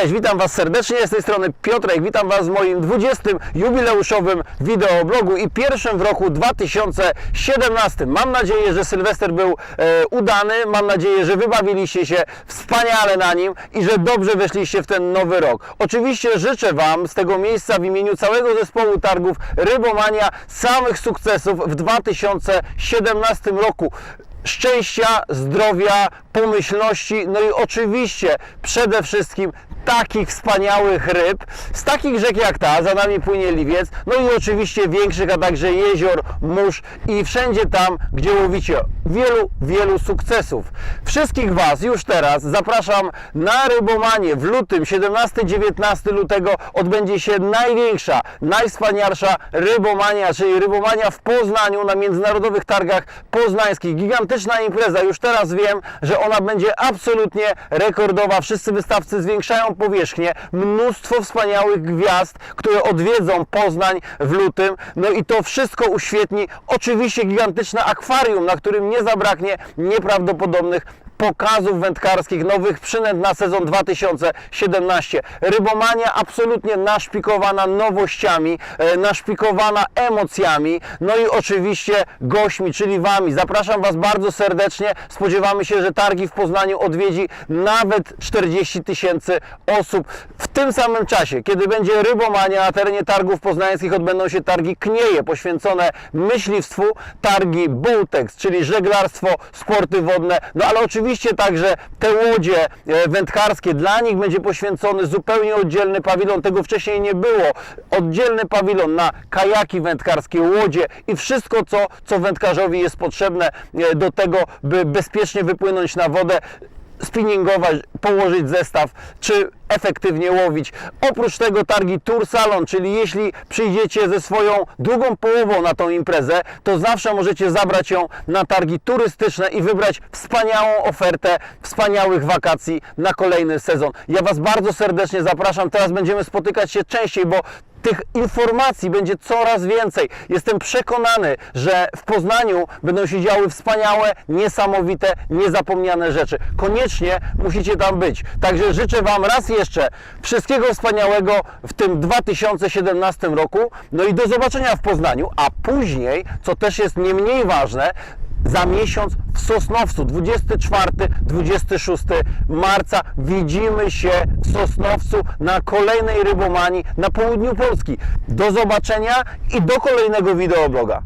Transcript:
Cześć, witam Was serdecznie, z tej strony Piotrek, witam Was w moim 20. jubileuszowym wideoblogu i pierwszym w roku 2017. Mam nadzieję, że Sylwester był e, udany, mam nadzieję, że wybawiliście się wspaniale na nim i że dobrze weszliście w ten nowy rok. Oczywiście życzę Wam z tego miejsca w imieniu całego zespołu targów Rybomania samych sukcesów w 2017 roku szczęścia, zdrowia, pomyślności, no i oczywiście przede wszystkim takich wspaniałych ryb, z takich rzek jak ta, za nami płynie Liwiec, no i oczywiście większych, a także jezior, mórz i wszędzie tam, gdzie łowicie wielu, wielu sukcesów. Wszystkich Was już teraz zapraszam na Rybomanie w lutym, 17-19 lutego odbędzie się największa, najwspanialsza Rybomania, czyli Rybomania w Poznaniu na Międzynarodowych Targach Poznańskich. Gigantyczna impreza, już teraz wiem, że ona będzie absolutnie rekordowa. Wszyscy wystawcy zwiększają powierzchnię, mnóstwo wspaniałych gwiazd, które odwiedzą Poznań w lutym. No i to wszystko uświetni oczywiście gigantyczne akwarium, na którym nie zabraknie nieprawdopodobnych pokazów wędkarskich, nowych przynęt na sezon 2017. Rybomania absolutnie naszpikowana nowościami, e, naszpikowana emocjami, no i oczywiście gośćmi, czyli Wami. Zapraszam Was bardzo serdecznie. Spodziewamy się, że targi w Poznaniu odwiedzi nawet 40 tysięcy osób. Tym samym czasie, kiedy będzie Rybomania na terenie targów poznańskich, odbędą się targi Knieje, poświęcone myśliwstwu, targi Bultex, czyli żeglarstwo, sporty wodne, no ale oczywiście także te łodzie e, wędkarskie, dla nich będzie poświęcony zupełnie oddzielny pawilon, tego wcześniej nie było, oddzielny pawilon na kajaki wędkarskie, łodzie i wszystko, co, co wędkarzowi jest potrzebne e, do tego, by bezpiecznie wypłynąć na wodę, spinningować, położyć zestaw, czy efektywnie łowić. Oprócz tego targi Tour Salon, czyli jeśli przyjdziecie ze swoją drugą połową na tą imprezę, to zawsze możecie zabrać ją na targi turystyczne i wybrać wspaniałą ofertę wspaniałych wakacji na kolejny sezon. Ja Was bardzo serdecznie zapraszam. Teraz będziemy spotykać się częściej, bo tych informacji będzie coraz więcej. Jestem przekonany, że w Poznaniu będą się działy wspaniałe, niesamowite, niezapomniane rzeczy. Koniecznie musicie tam być. Także życzę Wam raz jeszcze wszystkiego wspaniałego w tym 2017 roku. No i do zobaczenia w Poznaniu, a później, co też jest nie mniej ważne, za miesiąc w Sosnowcu, 24-26 marca widzimy się w Sosnowcu na kolejnej rybomanii na południu Polski. Do zobaczenia i do kolejnego wideobloga.